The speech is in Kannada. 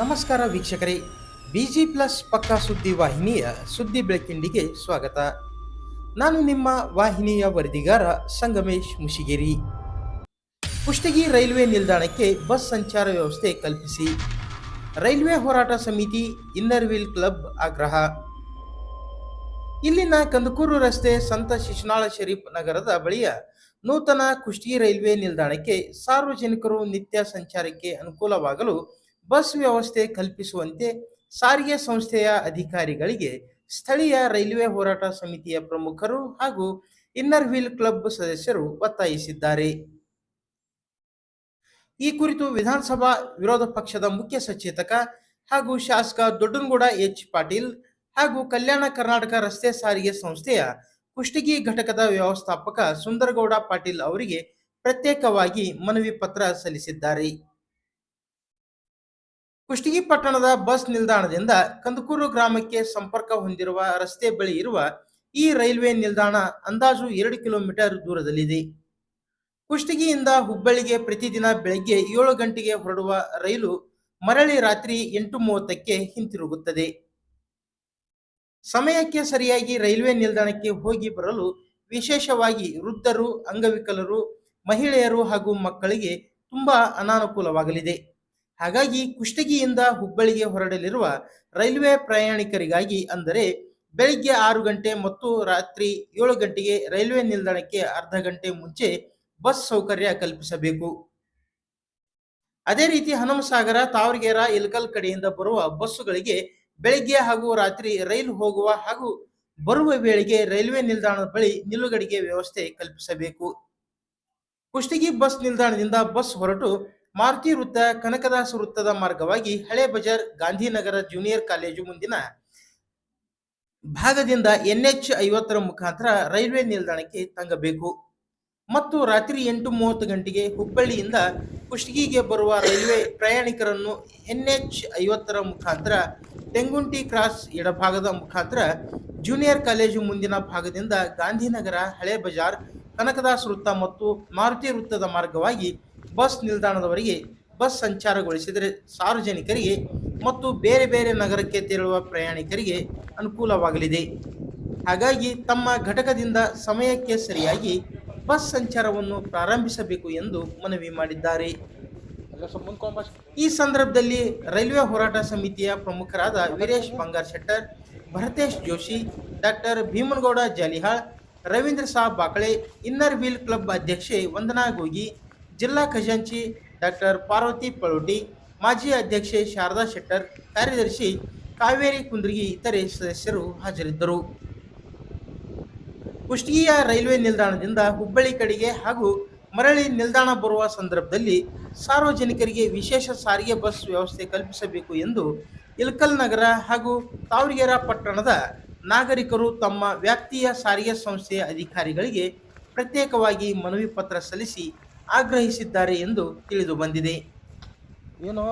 ನಮಸ್ಕಾರ ವೀಕ್ಷಕರೇ. ಬಿಜಿ ಪ್ಲಸ್ ಪಕ್ಕಾ ಸುದ್ದಿ ವಾಹಿನಿಯ ಸುದ್ದಿ ಬೆಳಕಿಂಡಿಗೆ ಸ್ವಾಗತ. ನಾನು ನಿಮ್ಮ ವಾಹಿನಿಯ ವರದಿಗಾರ ಸಂಗಮೇಶ್ ಮುಷಿಗೇರಿ. ಕುಷ್ಟಗಿ ರೈಲ್ವೆ ನಿಲ್ದಾಣಕ್ಕೆ ಬಸ್ ಸಂಚಾರ ವ್ಯವಸ್ಥೆ ಕಲ್ಪಿಸಿ. ರೈಲ್ವೆ ಹೋರಾಟ ಸಮಿತಿ ಇನ್ನರ್ ವೀಲ್ ಕ್ಲಬ್ ಆಗ್ರಹ. ಇಲ್ಲಿನ ಕಂದಕೂರು ರಸ್ತೆ ಸಂತ ಶಿಶುನಾಳ ಶರೀಫ್ ನಗರದ ಬಳಿಯ ನೂತನ ಕುಷ್ಟಗಿ ರೈಲ್ವೆ ನಿಲ್ದಾಣಕ್ಕೆ ಸಾರ್ವಜನಿಕರು ನಿತ್ಯ ಸಂಚಾರಕ್ಕೆ ಅನುಕೂಲವಾಗಲು ಬಸ್ ವ್ಯವಸ್ಥೆ ಕಲ್ಪಿಸುವಂತೆ ಸಾರಿಗೆ ಸಂಸ್ಥೆಯ ಅಧಿಕಾರಿಗಳಿಗೆ ಸ್ಥಳೀಯ ರೈಲ್ವೆ ಹೋರಾಟ ಸಮಿತಿಯ ಪ್ರಮುಖರು ಹಾಗೂ ಇನ್ನರ್ ವೀಲ್ ಕ್ಲಬ್ ಸದಸ್ಯರು ಒತ್ತಾಯಿಸಿದ್ದಾರೆ. ಈ ಕುರಿತು ವಿಧಾನಸಭಾ ವಿರೋಧ ಪಕ್ಷದ ಮುಖ್ಯ ಸಚೇತಕ ಹಾಗೂ ಶಾಸಕ ದೊಡ್ಡನಗೌಡ ಎಚ್ ಪಾಟೀಲ್ ಹಾಗೂ ಕಲ್ಯಾಣ ಕರ್ನಾಟಕ ರಸ್ತೆ ಸಾರಿಗೆ ಸಂಸ್ಥೆಯ ಕುಷ್ಟಗಿ ಘಟಕದ ವ್ಯವಸ್ಥಾಪಕ ಸುಂದರಗೌಡ ಪಾಟೀಲ್ ಅವರಿಗೆ ಪ್ರತ್ಯೇಕವಾಗಿ ಮನವಿ ಪತ್ರ ಸಲ್ಲಿಸಿದ್ದಾರೆ. ಕುಷ್ಟಗಿ ಪಟ್ಟಣದ ಬಸ್ ನಿಲ್ದಾಣದಿಂದ ಕಂದಕೂರು ಗ್ರಾಮಕ್ಕೆ ಸಂಪರ್ಕ ಹೊಂದಿರುವ ರಸ್ತೆ ಬಳಿ ಇರುವ ಈ ರೈಲ್ವೆ ನಿಲ್ದಾಣ ಅಂದಾಜು ಎರಡು ಕಿಲೋಮೀಟರ್ ದೂರದಲ್ಲಿದೆ. ಕುಷ್ಟಗಿಯಿಂದ ಹುಬ್ಬಳ್ಳಿಗೆ ಪ್ರತಿದಿನ ಬೆಳಗ್ಗೆ ಏಳು ಗಂಟೆಗೆ ಹೊರಡುವ ರೈಲು ಮರಳಿ ರಾತ್ರಿ ಎಂಟು ಮೂವತ್ತಕ್ಕೆ ಹಿಂತಿರುಗುತ್ತದೆ. ಸಮಯಕ್ಕೆ ಸರಿಯಾಗಿ ರೈಲ್ವೆ ನಿಲ್ದಾಣಕ್ಕೆ ಹೋಗಿ ಬರಲು ವಿಶೇಷವಾಗಿ ವೃದ್ಧರು, ಅಂಗವಿಕಲರು, ಮಹಿಳೆಯರು ಹಾಗೂ ಮಕ್ಕಳಿಗೆ ತುಂಬಾ ಅನಾನುಕೂಲವಾಗಲಿದೆ. ಹಾಗಾಗಿ ಕುಷ್ಟಗಿಯಿಂದ ಹುಬ್ಬಳ್ಳಿಗೆ ಹೊರಡಲಿರುವ ರೈಲ್ವೆ ಪ್ರಯಾಣಿಕರಿಗಾಗಿ ಅಂದರೆ ಬೆಳಿಗ್ಗೆ ಆರು ಗಂಟೆ ಮತ್ತು ರಾತ್ರಿ ಏಳು ಗಂಟೆಗೆ ರೈಲ್ವೆ ನಿಲ್ದಾಣಕ್ಕೆ ಅರ್ಧ ಗಂಟೆ ಮುಂಚೆ ಬಸ್ ಸೌಕರ್ಯ ಕಲ್ಪಿಸಬೇಕು. ಅದೇ ರೀತಿ ಹನುಮಸಾಗರ, ತಾವರಗೇರ, ಇಲ್ಕಲ್ ಕಡೆಯಿಂದ ಬರುವ ಬಸ್ಸುಗಳಿಗೆ ಬೆಳಿಗ್ಗೆ ಹಾಗೂ ರಾತ್ರಿ ರೈಲು ಹೋಗುವ ಹಾಗೂ ಬರುವ ವೇಳೆಗೆ ರೈಲ್ವೆ ನಿಲ್ದಾಣದ ಬಳಿ ನಿಲುಗಡೆಗೆ ವ್ಯವಸ್ಥೆ ಕಲ್ಪಿಸಬೇಕು. ಕುಷ್ಟಗಿ ಬಸ್ ನಿಲ್ದಾಣದಿಂದ ಬಸ್ ಹೊರಟು ಮಾರುತಿ ವೃತ್ತ ಕನಕದಾಸ ವೃತ್ತದ ಮಾರ್ಗವಾಗಿ ಹಳೆ ಬಜಾರ್ ಗಾಂಧಿನಗರ ಜೂನಿಯರ್ ಕಾಲೇಜು ಮುಂದಿನ ಭಾಗದಿಂದ ಎನ್ಎಚ್ ಐವತ್ತರ ಮುಖಾಂತರ ರೈಲ್ವೆ ನಿಲ್ದಾಣಕ್ಕೆ ತಂಗಬೇಕು. ಮತ್ತು ರಾತ್ರಿ ಎಂಟು ಮೂವತ್ತು ಗಂಟೆಗೆ ಹುಬ್ಬಳ್ಳಿಯಿಂದ ಕುಷ್ಟಗಿಗೆ ಬರುವ ರೈಲ್ವೆ ಪ್ರಯಾಣಿಕರನ್ನು ಎನ್ಎಚ್ ಐವತ್ತರ ಮುಖಾಂತರ ತೆಂಗುಂಟಿ ಕ್ರಾಸ್ ಎಡಭಾಗದ ಮುಖಾಂತರ ಜೂನಿಯರ್ ಕಾಲೇಜು ಮುಂದಿನ ಭಾಗದಿಂದ ಗಾಂಧಿನಗರ ಹಳೆ ಬಜಾರ್ ಕನಕದಾಸ್ ವೃತ್ತ ಮತ್ತು ಮಾರುತಿ ವೃತ್ತದ ಮಾರ್ಗವಾಗಿ ಬಸ್ ನಿಲ್ದಾಣದವರೆಗೆ ಬಸ್ ಸಂಚಾರಗೊಳಿಸಿದರೆ ಸಾರ್ವಜನಿಕರಿಗೆ ಮತ್ತು ಬೇರೆ ಬೇರೆ ನಗರಕ್ಕೆ ತೆರಳುವ ಪ್ರಯಾಣಿಕರಿಗೆ ಅನುಕೂಲವಾಗಲಿದೆ. ಹಾಗಾಗಿ ತಮ್ಮ ಘಟಕದಿಂದ ಸಮಯಕ್ಕೆ ಸರಿಯಾಗಿ ಬಸ್ ಸಂಚಾರವನ್ನು ಪ್ರಾರಂಭಿಸಬೇಕು ಎಂದು ಮನವಿ ಮಾಡಿದ್ದಾರೆ. ಈ ಸಂದರ್ಭದಲ್ಲಿ ರೈಲ್ವೆ ಹೋರಾಟ ಸಮಿತಿಯ ಪ್ರಮುಖರಾದ Veeresh Bangar Shettar, Bharatesh Joshi, doctor Bhimanagouda Jalihal, Ravindra Sab Bakale, inner wheel club ಅಧ್ಯಕ್ಷೆ ವಂದನಾ ಗೋಗಿ ಜಿಲ್ಲಾ ಖಜಾಂಚಿ ಡಾಕ್ಟರ್ ಪಾರ್ವತಿ ಪಳೋಟಿ, ಮಾಜಿ ಅಧ್ಯಕ್ಷೆ ಶಾರದಾ ಶೆಟ್ಟರ್, ಕಾರ್ಯದರ್ಶಿ ಕಾವೇರಿ ಕುಂದ್ರಗಿ ಇತರೆ ಸದಸ್ಯರು ಹಾಜರಿದ್ದರು. ಕುಷ್ಟಗಿಯ ರೈಲ್ವೆ ನಿಲ್ದಾಣದಿಂದ ಹುಬ್ಬಳ್ಳಿ ಕಡೆಗೆ ಹಾಗೂ ಮರಳಿ ನಿಲ್ದಾಣ ಬರುವ ಸಂದರ್ಭದಲ್ಲಿ ಸಾರ್ವಜನಿಕರಿಗೆ ವಿಶೇಷ ಸಾರಿಗೆ ಬಸ್ ವ್ಯವಸ್ಥೆ ಕಲ್ಪಿಸಬೇಕು ಎಂದು ಇಲ್ಕಲ್ ನಗರ ಹಾಗೂ ತಾವರಗೆರೆ ಪಟ್ಟಣದ ನಾಗರಿಕರು ತಮ್ಮ ವ್ಯಾಪ್ತಿಯ ಸಾರಿಗೆ ಸಂಸ್ಥೆಯ ಅಧಿಕಾರಿಗಳಿಗೆ ಪ್ರತ್ಯೇಕವಾಗಿ ಮನವಿ ಪತ್ರ ಸಲ್ಲಿಸಿ ಆಗ್ರಹಿಸಿದ್ದಾರೆ ಎಂದು ತಿಳಿದು ಬಂದಿದೆ. ಏನೋ